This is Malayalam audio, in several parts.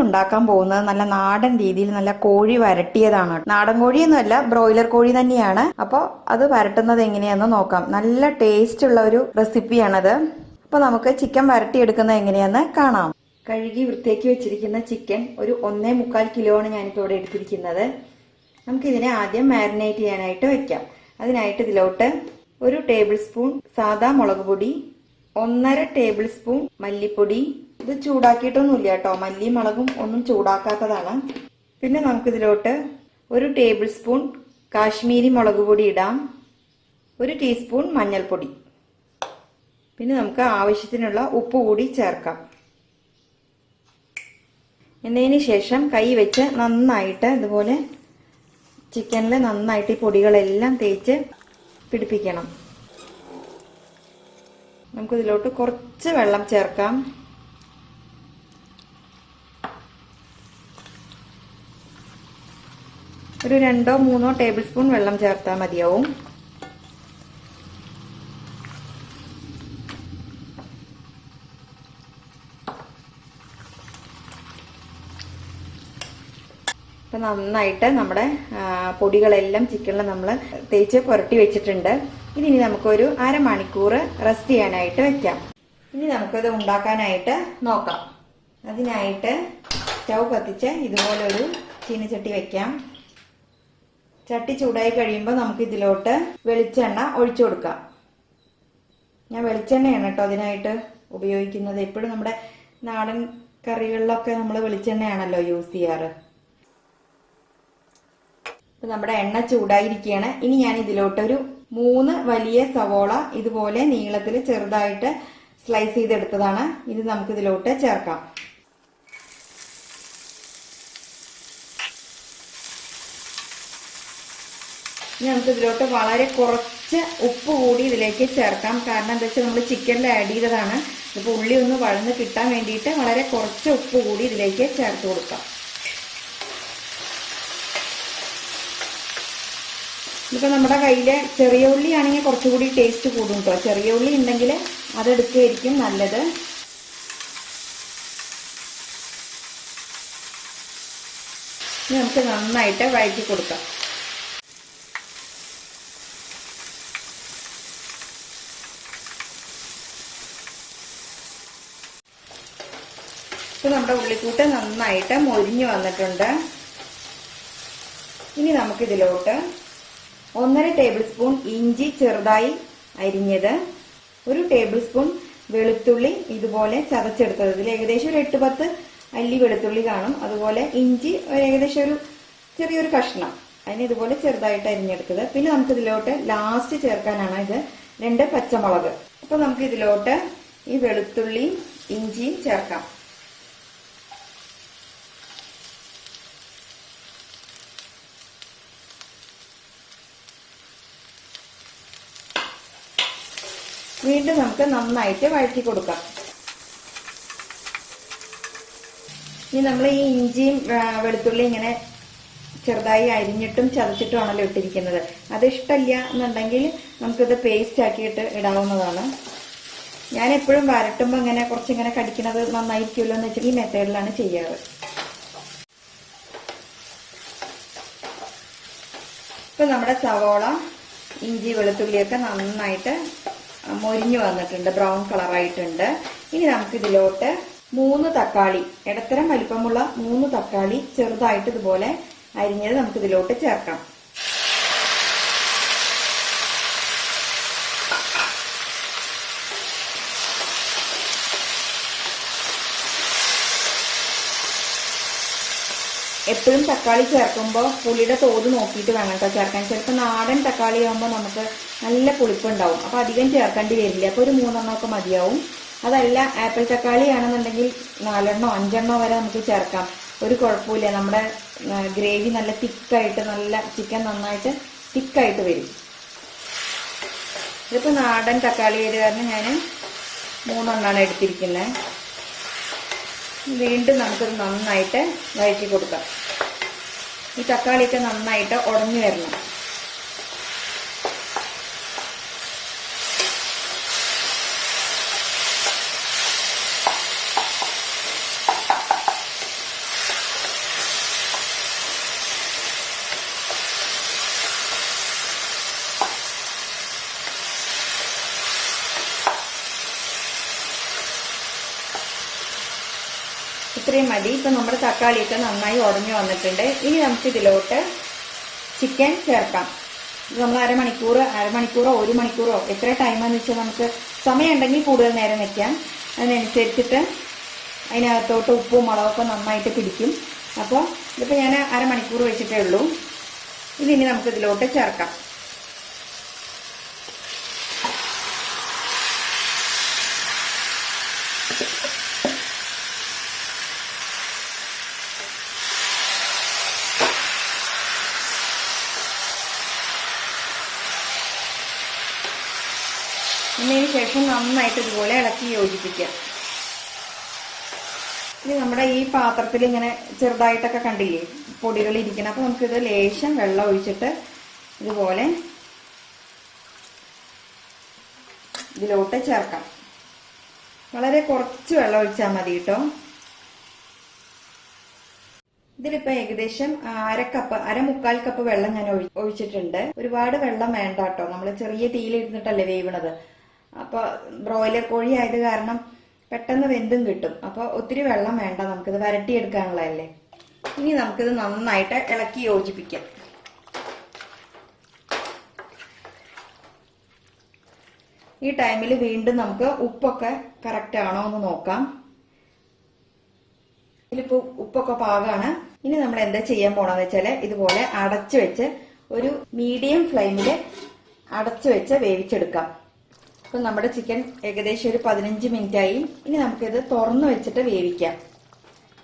ഉണ്ടാക്കാൻ പോകുന്നത് നല്ല നാടൻ രീതിയിൽ നല്ല കോഴി വരട്ടിയതാണ്. നാടൻ കോഴിയൊന്നുമല്ല ബ്രോയിലർ കോഴി തന്നെയാണ്. അപ്പോൾ അത് വരട്ടുന്നത് എങ്ങനെയാന്ന് നോക്കാം. നല്ല ടേസ്റ്റ് ഉള്ള ഒരു റെസിപ്പിയാണത്. അപ്പോൾ നമുക്ക് ചിക്കൻ വരട്ടിയെടുക്കുന്നത് എങ്ങനെയാന്ന് കാണാം. കഴുകി വൃത്തിയാക്കി വെച്ചിരിക്കുന്ന ചിക്കൻ ഒരു ഒന്നേ മുക്കാൽ കിലോ ആണ് ഞാനിപ്പോൾ ഇവിടെ എടുത്തിരിക്കുന്നത്. നമുക്കിതിനെ ആദ്യം മാരിനേറ്റ് ചെയ്യാനായിട്ട് വെക്കാം. അതിനായിട്ട് ഇതിലോട്ട് ഒരു ടേബിൾ സ്പൂൺ സാദാ മുളക് പൊടി ഒന്നര ടേബിൾ സ്പൂൺ മല്ലിപ്പൊടി ഇത് ചൂടാക്കിയിട്ടൊന്നുമില്ല കേട്ടോ. മല്ലിയും മുളകും ഒന്നും ചൂടാക്കാത്തതാണ്. പിന്നെ നമുക്കിതിലോട്ട് ഒരു ടേബിൾ സ്പൂൺ കാശ്മീരി മുളക് പൊടി ഇടാം. ഒരു ടീസ്പൂൺ മഞ്ഞൾപ്പൊടി. പിന്നെ നമുക്ക് ആവശ്യത്തിനുള്ള ഉപ്പ് കൂടി ചേർക്കാം. എന്നതിന് ശേഷം കൈ വെച്ച് നന്നായിട്ട് ഇതുപോലെ ചിക്കനിൽ നന്നായിട്ട് ഈ പൊടികളെല്ലാം തേച്ച് പിടിപ്പിക്കണം. നമുക്കിതിലോട്ട് കുറച്ച് വെള്ളം ചേർക്കാം. ഒരു രണ്ടോ മൂന്നോ ടേബിൾ സ്പൂൺ വെള്ളം ചേർത്താൽ മതിയാവും. അപ്പം നന്നായിട്ട് നമ്മുടെ പൊടികളെല്ലാം ചിക്കനിൽ നമ്മൾ തേച്ച് പുരട്ടി വെച്ചിട്ടുണ്ട്. ഇനി ഇനി നമുക്കൊരു അരമണിക്കൂർ റെസ്റ്റ് ചെയ്യാനായിട്ട് വെക്കാം. ഇനി നമുക്കത് ഉണ്ടാക്കാനായിട്ട് നോക്കാം. അതിനായിട്ട് സ്റ്റൗ കത്തിച്ച് ഇതുപോലൊരു ചീനച്ചട്ടി വെക്കാം. ചട്ടി ചൂടായി കഴിയുമ്പോൾ നമുക്ക് ഇതിലോട്ട് വെളിച്ചെണ്ണ ഒഴിച്ചു കൊടുക്കാം. ഞാൻ വെളിച്ചെണ്ണയാണ് കേട്ടോ അതിനായിട്ട് ഉപയോഗിക്കുന്നത്. എപ്പോഴും നമ്മുടെ നാടൻ കറികളിലൊക്കെ നമ്മൾ വെളിച്ചെണ്ണയാണല്ലോ യൂസ് ചെയ്യാറ്. ഇപ്പൊ നമ്മുടെ എണ്ണ ചൂടായിരിക്കുകയാണ് ഇനി ഞാൻ ഇതിലോട്ടൊരു മൂന്ന് വലിയ സവോള ഇതുപോലെ നീളത്തിൽ ചെറുതായിട്ട് സ്ലൈസ് ചെയ്തെടുത്തതാണ്. ഇത് നമുക്ക് ഇതിലോട്ട് ചേർക്കാം ഇനി നമുക്ക് ഇതിലോട്ട് വളരെ കുറച്ച് ഉപ്പ് കൂടി ഇതിലേക്ക് ചേർക്കാം. കാരണം എന്താ വെച്ചാൽ നമ്മൾ ചിക്കനിൽ ആഡ് ചെയ്തതാണ്. ഇപ്പോൾ ഉള്ളി ഒന്ന് വഴന്ന് കിട്ടാൻ വേണ്ടിയിട്ട് വളരെ കുറച്ച് ഉപ്പ് കൂടി ഇതിലേക്ക് ചേർത്ത് കൊടുക്കാം. ഇപ്പം നമ്മുടെ കയ്യിൽ ചെറിയ ഉള്ളി ആണെങ്കിൽ കുറച്ചുകൂടി ടേസ്റ്റ് കൂടും കേട്ടോ ചെറിയ ഉള്ളി ഉണ്ടെങ്കിൽ അതെടുക്കുകയായിരിക്കും നല്ലത്. നമുക്ക് നന്നായിട്ട് വഴറ്റി കൊടുക്കാം. ഇപ്പം നമ്മുടെ ഉള്ളിക്കൂട്ട് നന്നായിട്ട് മൊരിഞ്ഞു വന്നിട്ടുണ്ട്. ഇനി നമുക്കിതിലോട്ട് ഒന്നര ടേബിൾ സ്പൂൺ ഇഞ്ചി ചെറുതായി അരിഞ്ഞത് ഒരു ടേബിൾ സ്പൂൺ വെളുത്തുള്ളി ഇതുപോലെ ചതച്ചെടുത്തത്. ഇതിൽ ഏകദേശം ഒരു എട്ട് പത്ത് അല്ലി വെളുത്തുള്ളി കാണും. അതുപോലെ ഇഞ്ചി ഏകദേശം ഒരു ചെറിയൊരു കഷ്ണം. അതിന് ഇതുപോലെ ചെറുതായിട്ട് അരിഞ്ഞെടുത്തത്. പിന്നെ നമുക്ക് ഇതിലോട്ട് ലാസ്റ്റ് ചേർക്കാനാണ് ഇത് രണ്ട് പച്ചമുളക്. അപ്പൊ നമുക്ക് ഇതിലോട്ട് ഈ വെളുത്തുള്ളി ഇഞ്ചിയും ചേർക്കാം. വീണ്ടും നമുക്ക് നന്നായിട്ട് വഴറ്റി കൊടുക്കാം. ഇനി നമ്മൾ ഈ ഇഞ്ചിയും വെളുത്തുള്ളി ഇങ്ങനെ ചെറുതായി അരിഞ്ഞിട്ടും ചതച്ചിട്ടുമാണല്ലോ ഇട്ടിരിക്കുന്നത്. അത് ഇഷ്ടമില്ല എന്നുണ്ടെങ്കിൽ നമുക്കിത് പേസ്റ്റ് ആക്കിയിട്ട് ഇടാവുന്നതാണ്. ഞാൻ എപ്പോഴും വരട്ടുമ്പോൾ ഇങ്ങനെ കുറച്ചിങ്ങനെ കടിക്കുന്നത് നന്നായിരിക്കുമല്ലോ എന്ന് വെച്ചാൽ ഈ മെത്തേഡിലാണ് ചെയ്യാറ്. ഇപ്പൊ നമ്മുടെ സവോള ഇഞ്ചി വെളുത്തുള്ളിയൊക്കെ നന്നായിട്ട് മൊരിഞ്ഞു വന്നിട്ടുണ്ട് ബ്രൗൺ കളറായിട്ടുണ്ട് ഇനി നമുക്ക് ഇതിലോട്ട് മൂന്ന് തക്കാളി ഇടത്തരം വലിപ്പമുള്ള മൂന്ന് തക്കാളി ചെറുതായിട്ട് ഇതുപോലെ അരിഞ്ഞത് നമുക്ക് ഇതിലോട്ട് ചേർക്കാം. എപ്പോഴും തക്കാളി ചേർക്കുമ്പോൾ പുളിയുടെ തോത് നോക്കിയിട്ട് വേണം കേട്ടോ ചേർക്കാൻ. ചിലപ്പോൾ നാടൻ തക്കാളി ആകുമ്പോൾ നമുക്ക് നല്ല പുളിപ്പുണ്ടാവും. അപ്പോൾ അധികം ചേർക്കേണ്ടി വരില്ല. അപ്പോൾ ഒരു മൂന്നെണ്ണമൊക്കെ മതിയാവും. അതല്ല ആപ്പിൾ തക്കാളി ആണെന്നുണ്ടെങ്കിൽ നാലെണ്ണോ അഞ്ചെണ്ണോ വരെ നമുക്ക് ചേർക്കാം. ഒരു കുഴപ്പമില്ല. നമ്മുടെ ഗ്രേവി നല്ല തിക്കായിട്ട് നല്ല ചിക്കൻ നന്നായിട്ട് തിക്കായിട്ട് വരും. ഇതിപ്പോൾ നാടൻ തക്കാളി ആയത് കാരണം ഞാൻ മൂന്നെണ്ണമാണ് എടുത്തിരിക്കുന്നത് വീണ്ടും നമുക്കത് നന്നായിട്ട് വഴറ്റി കൊടുക്കാം. ഈ തക്കാളിയൊക്കെ നന്നായിട്ട് ഉടഞ്ഞു വരണം. ഇത്രയും മതി. ഇപ്പം നമ്മുടെ തക്കാളിയൊക്കെ നന്നായി ഉടഞ്ഞു വന്നിട്ടുണ്ട്. ഇനി നമുക്ക് ഇതിലോട്ട് ചിക്കൻ ചേർക്കാം. നമ്മൾ അരമണിക്കൂർ അരമണിക്കൂറോ ഒരു മണിക്കൂറോ എത്ര ടൈമാന്ന് വെച്ചാൽ നമുക്ക് സമയമുണ്ടെങ്കിൽ കൂടുതൽ നേരം വെക്കാം. അതിനനുസരിച്ചിട്ട് അതിനകത്തോട്ട് ഉപ്പും മുളകൊക്കെ നന്നായിട്ട് പിടിക്കും. അപ്പോൾ ഇതിപ്പോൾ ഞാൻ അരമണിക്കൂർ വെച്ചിട്ടേ ഉള്ളൂ. ഇതിനി നമുക്കിതിലോട്ട് ചേർക്കാം. എന്നതിന് ശേഷം നന്നായിട്ട് ഇതുപോലെ ഇളക്കി യോജിപ്പിക്കാം ഇനി നമ്മുടെ ഈ പാത്രത്തിൽ ഇങ്ങനെ ചെറുതായിട്ടൊക്കെ കണ്ടില്ലേ പൊടികൾ ഇരിക്കണം അപ്പൊ നമുക്കിത് ലേശം വെള്ളം ഒഴിച്ചിട്ട് ഇതുപോലെ ഇതിലോട്ട് ചേർക്കാം. വളരെ കുറച്ച് വെള്ളം ഒഴിച്ചാൽ മതി കേട്ടോ. ഇതിലിപ്പോ ഏകദേശം അര കപ്പ് അര മുക്കാൽ കപ്പ് വെള്ളം ഞാൻ ഒഴിച്ചിട്ടുണ്ട്. ഒരുപാട് വെള്ളം വേണ്ട കേട്ടോ. നമ്മൾ ചെറിയ തീയിലിരുന്നിട്ടല്ലേ വേവണത്. അപ്പൊ ബ്രോയിലർ കോഴി ആയത് കാരണം പെട്ടെന്ന് വെന്തും കിട്ടും. അപ്പോൾ ഒത്തിരി വെള്ളം വേണ്ട നമുക്കിത് വരട്ടിയെടുക്കാനുള്ളതല്ലേ? ഇനി നമുക്കിത് നന്നായിട്ട് ഇളക്കി യോജിപ്പിക്കാം. ഈ ടൈമിൽ വീണ്ടും നമുക്ക് ഉപ്പൊക്കെ കറക്റ്റ് ആണോ എന്ന് നോക്കാം. ഇതിലിപ്പോ ഉപ്പൊക്കെ പാകമാണ് ഇനി നമ്മൾ എന്താ ചെയ്യാൻ പോണെന്ന് വെച്ചാൽ ഇതുപോലെ അടച്ചു വെച്ച് ഒരു മീഡിയം ഫ്ലെയിമിൽ അടച്ചു വെച്ച് വേവിച്ചെടുക്കാം. ഇപ്പൊ നമ്മുടെ ചിക്കൻ ഏകദേശം ഒരു പതിനഞ്ച് മിനിറ്റ് ആയി ഇനി നമുക്കിത് തുറന്നു വെച്ചിട്ട് വേവിക്കാം.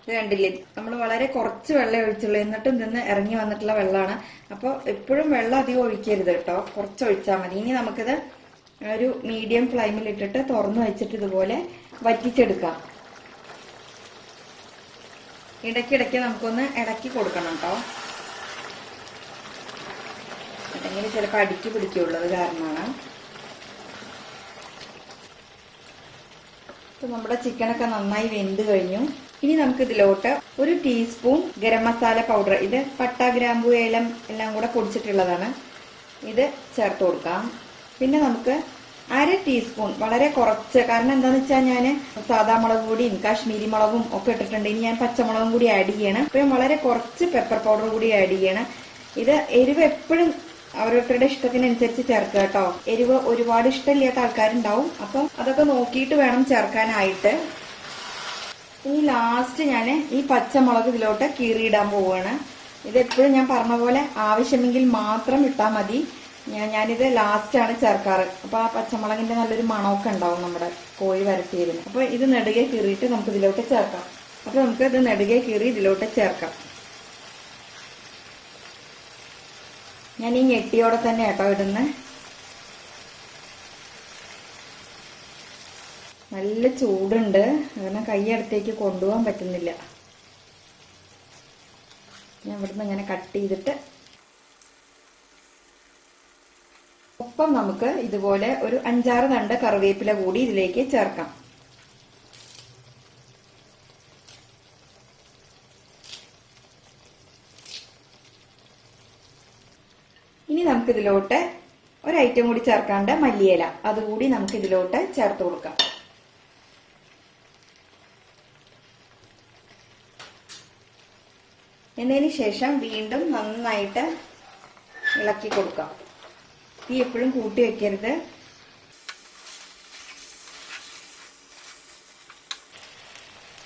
ഇത് കണ്ടില്ലേ? നമ്മൾ വളരെ കുറച്ച് വെള്ളം ഒഴിച്ചുള്ളൂ. എന്നിട്ടും നിന്ന് ഇറങ്ങി വന്നിട്ടുള്ള വെള്ളമാണ്. അപ്പോൾ എപ്പോഴും വെള്ളം അധികം ഒഴിക്കരുത് കേട്ടോ. കുറച്ച് ഒഴിച്ചാൽ മതി. ഇനി നമുക്കിത് ഒരു മീഡിയം ഫ്ലെയിമിൽ ഇട്ടിട്ട് തുറന്നു വെച്ചിട്ട് ഇതുപോലെ വറ്റിച്ചെടുക്കാം. ഇടയ്ക്കിടയ്ക്ക് നമുക്കൊന്ന് ഇടക്കി കൊടുക്കണം കേട്ടോ. അല്ലെങ്കിൽ ചിലപ്പോൾ അടിക്ക് പിടിക്കുള്ളത് കാരണമാണ്. ഇപ്പൊ നമ്മുടെ ചിക്കനൊക്കെ നന്നായി വെന്ത് കഴിഞ്ഞു. ഇനി നമുക്ക് ഇതിലോട്ട് ഒരു ടീസ്പൂൺ ഗരം മസാല പൗഡർ ഇത് പട്ട ഗ്രാമ്പു ഏലം എല്ലാം കൂടെ പൊടിച്ചിട്ടുള്ളതാണ്. ഇത് ചേർത്ത് കൊടുക്കാം. പിന്നെ നമുക്ക് അര ടീസ്പൂൺ വളരെ കുറച്ച് കാരണം എന്താണെന്ന് വെച്ചാൽ ഞാൻ സാദാ മുളക് പൊടിയും കാശ്മീരി മുളകും ഒക്കെ ഇട്ടിട്ടുണ്ട്. ഇനി ഞാൻ പച്ചമുളകും കൂടി ആഡ് ചെയ്യണം. അപ്പോൾ വളരെ കുറച്ച് പെപ്പർ പൗഡർ കൂടി ആഡ് ചെയ്യണം. ഇത് എരിവ് എപ്പോഴും ഓരോരുത്തരുടെ ഇഷ്ടത്തിനനുസരിച്ച് ചേർക്കുക കേട്ടോ. എരിവ് ഒരുപാട് ഇഷ്ടമില്ലാത്ത ആൾക്കാരുണ്ടാവും. അപ്പം അതൊക്കെ നോക്കിയിട്ട് വേണം ചേർക്കാനായിട്ട്. ഇനി ലാസ്റ്റ് ഞാൻ ഈ പച്ചമുളക് ഇതിലോട്ട് കീറിയിടാൻ പോവുകയാണ് ഇത് എപ്പോഴും ഞാൻ പറഞ്ഞ പോലെ ആവശ്യമെങ്കിൽ മാത്രം ഇട്ടാൽ മതി. ഞാൻ ഞാനിത് ലാസ്റ്റ് ആണ് ചേർക്കാറ്. അപ്പൊ ആ പച്ചമുളകിന്റെ നല്ലൊരു മണമൊക്കെ ഉണ്ടാവും നമ്മുടെ കോഴി വരട്ടിയതിന്. അപ്പൊ ഇത് നെടുകെ കീറിയിട്ട് നമുക്ക് ഇതിലോട്ട് ചേർക്കാം. അപ്പൊ നമുക്ക് ഇത് നെടുകെ കീറി ഇതിലോട്ട് ചേർക്കാം. ഞാൻ ഈ ഞെട്ടിയോടെ തന്നെ കേട്ടോ ഇടുന്നത് നല്ല ചൂടുണ്ട്. കാരണം കൈ അടുത്തേക്ക് കൊണ്ടുപോകാൻ പറ്റുന്നില്ല. ഞാൻ ഇവിടുന്ന് ഇങ്ങനെ കട്ട് ചെയ്തിട്ട് ഒപ്പം നമുക്ക് ഇതുപോലെ ഒരു അഞ്ചാറ് തണ്ട് കറിവേപ്പില കൂടി ഇതിലേക്ക് ചേർക്കാം. ഇനി നമുക്ക് ഇതിലോട്ട് ഒരു ഐറ്റം കൂടി ചേർക്കാണ്ട് മല്ലിയില. അതുകൂടി നമുക്ക് ഇതിലോട്ട് ചേർത്ത് കൊടുക്കാം. എന്നതിന് ശേഷം വീണ്ടും നന്നായിട്ട് ഇളക്കി കൊടുക്കാം. തീ എപ്പോഴും കൂട്ടി വെക്കരുത്.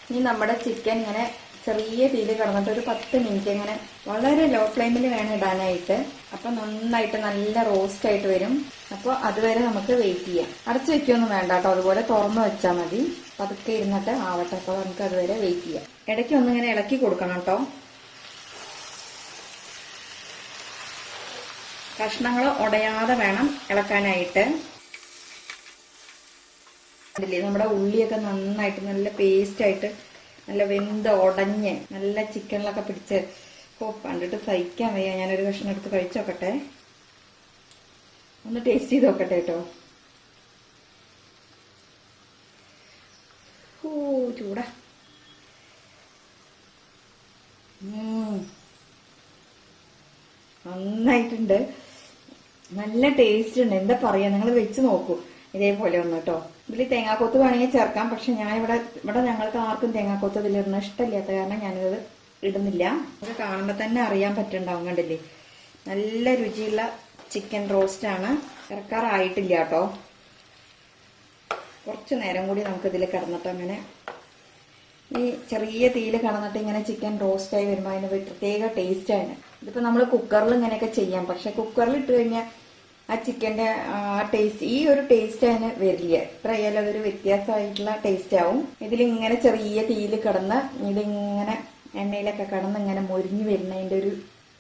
ഇനി നമ്മുടെ ചിക്കൻ ഇങ്ങനെ ചെറിയ തീയിൽ കിടന്നിട്ട് ഒരു പത്ത് മിനിറ്റ് ഇങ്ങനെ വളരെ ലോ ഫ്ലെയിമിൽ വേണം ഇടാനായിട്ട്. അപ്പൊ നന്നായിട്ട് നല്ല റോസ്റ്റ് ആയിട്ട് വരും. അപ്പോൾ അതുവരെ നമുക്ക് വെയിറ്റ് ചെയ്യാം. അടച്ചു വെക്കൊന്നും വേണ്ട കേട്ടോ. അതുപോലെ തുറന്നു വെച്ചാൽ മതി. പതുക്കെ ഇരുന്നിട്ട് ആവട്ടെ. അപ്പോൾ നമുക്ക് അതുവരെ വെയിറ്റ് ചെയ്യാം. ഇടയ്ക്ക് ഒന്നിങ്ങനെ ഇളക്കി കൊടുക്കണം കേട്ടോ. കഷ്ണങ്ങൾ ഉടയാതെ വേണം ഇളക്കാനായിട്ട്. നമ്മുടെ ഉള്ളിയൊക്കെ നന്നായിട്ട് നല്ല പേസ്റ്റ് ആയിട്ട് നല്ല വെന്ത് ഉടഞ്ഞ് നല്ല ചിക്കനിലൊക്കെ പിടിച്ച് ഓ കണ്ടിട്ട് സഹിക്കാൻ വയ്യ. ഞാനൊരു കഷ്ണം എടുത്ത് കഴിച്ചു നോക്കട്ടെ. ഒന്ന് ടേസ്റ്റ് ചെയ്ത് നോക്കട്ടെ കേട്ടോ. ഓ ചൂടാ. നന്നായിട്ടുണ്ട്. നല്ല ടേസ്റ്റ് ഉണ്ട്. എന്താ പറയാ? നിങ്ങൾ വെച്ച് നോക്കൂ. ഇതേപോലെ ഒന്ന് കേട്ടോ. ഇതിൽ തേങ്ങാക്കൊത്ത് വേണമെങ്കിൽ ചേർക്കാം. പക്ഷെ ഞാൻ ഇവിടെ ഇവിടെ ഞങ്ങൾക്ക് ആർക്കും തേങ്ങാക്കൊത്ത് ഇതിലിടുന്ന ഇഷ്ടമില്ലാത്ത കാരണം ഞാനിത് ഇടുന്നില്ല. ഇത് കാണുമ്പോൾ തന്നെ അറിയാൻ പറ്റുന്നുണ്ടാവും കണ്ടില്ലേ? നല്ല രുചിയുള്ള ചിക്കൻ റോസ്റ്റാണ് ഇറക്കാറായിട്ടില്ല കേട്ടോ. കുറച്ച് നേരം കൂടി നമുക്ക് ഇതിൽ കിടന്നിട്ട് അങ്ങനെ ഈ ചെറിയ തീയിൽ കിടന്നിട്ട് ഇങ്ങനെ ചിക്കൻ റോസ്റ്റായി വരുമ്പോൾ അതിന് പ്രത്യേക ടേസ്റ്റ് ആണ്. ഇതിപ്പോ നമ്മൾ കുക്കറിൽ ഇങ്ങനെയൊക്കെ ചെയ്യാം. പക്ഷെ കുക്കറിൽ ഇട്ട് കഴിഞ്ഞാൽ ആ ചിക്കന്റെ ആ ടേസ്റ്റ് ഈ ഒരു ടേസ്റ്റ് അതിന് വരില്ല എത്ര ആയാലും അതൊരു വ്യത്യാസമായിട്ടുള്ള ടേസ്റ്റ് ആവും. ഇതിലിങ്ങനെ ചെറിയ തീയിൽ കിടന്ന് ഇതിങ്ങനെ എണ്ണയിലൊക്കെ കിടന്ന് ഇങ്ങനെ മൊരിഞ്ഞു വരുന്നതിന്റെ ഒരു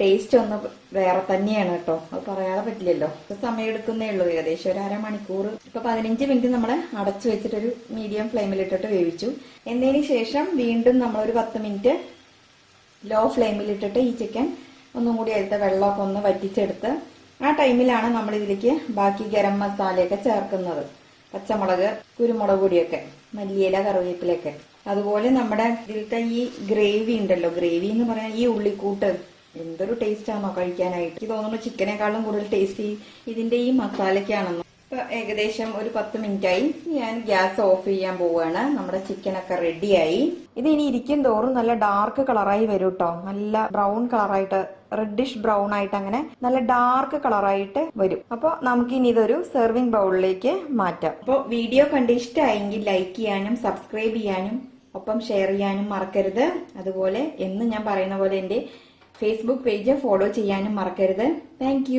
ടേസ്റ്റ് ഒന്ന് വേറെ തന്നെയാണ് കേട്ടോ. അത് പറയാതെ പറ്റില്ലല്ലോ. ഇപ്പൊ സമയം എടുക്കുന്നേ ഉള്ളൂ. ഏകദേശം ഒരു അരമണിക്കൂർ ഇപ്പൊ പതിനഞ്ച് മിനിറ്റ് നമ്മൾ അടച്ചു വെച്ചിട്ടൊരു മീഡിയം ഫ്ലെയിമിൽ ഇട്ടിട്ട് വേവിച്ചു. എന്നതിന് ശേഷം വീണ്ടും നമ്മൾ ഒരു പത്ത് മിനിറ്റ് ലോ ഫ്ലെയിമിൽ ഇട്ടിട്ട് ഈ ചിക്കൻ ഒന്നും കൂടി അതിലത്തെ വെള്ളമൊക്കെ ഒന്ന് വറ്റിച്ചെടുത്ത് ആ ടൈമിലാണ് നമ്മൾ ഇതിലേക്ക് ബാക്കി ഗരം മസാലയൊക്കെ ചേർക്കുന്നത്. പച്ചമുളക് കുരുമുളക് പൊടിയൊക്കെ മല്ലിയില കറിവേപ്പിലൊക്കെ അതുപോലെ നമ്മുടെ ഇതിലത്തെ ഈ ഗ്രേവി ഉണ്ടല്ലോ. ഗ്രേവി എന്ന് പറയാൻ ഈ ഉള്ളിക്കൂട്ട് എന്തൊരു ടേസ്റ്റ് ആണോ കഴിക്കാനായിട്ട്. തോന്നുന്നു ചിക്കനേക്കാളും കൂടുതൽ ടേസ്റ്റ് ഇതിന്റെ ഈ മസാലയ്ക്കാണെന്ന്. ഇപ്പൊ ഏകദേശം ഒരു പത്ത് മിനിറ്റായി. ഞാൻ ഗ്യാസ് ഓഫ് ചെയ്യാൻ പോവുകയാണ്. നമ്മുടെ ചിക്കനൊക്കെ റെഡിയായി ഇത് ഇനി ഇരിക്കും തോറും നല്ല ഡാർക്ക് കളറായി വരും കേട്ടോ നല്ല ബ്രൗൺ കളറായിട്ട് റെഡിഷ് ബ്രൗൺ ആയിട്ട് അങ്ങനെ നല്ല ഡാർക്ക് കളറായിട്ട് വരും. അപ്പോൾ നമുക്ക് ഇനി ഇതൊരു സെർവിങ് ബൗളിലേക്ക് മാറ്റാം. അപ്പോൾ വീഡിയോ കണ്ട് ഇഷ്ടമായെങ്കിൽ ലൈക്ക് ചെയ്യാനും സബ്സ്ക്രൈബ് ചെയ്യാനും ഒപ്പം ഷെയർ ചെയ്യാനും മറക്കരുത്. അതുപോലെ എന്ന് ഞാൻ പറയുന്ന പോലെ എന്റെ ഫേസ്ബുക്ക് പേജ് ഫോളോ ചെയ്യാനും മറക്കരുത്. താങ്ക്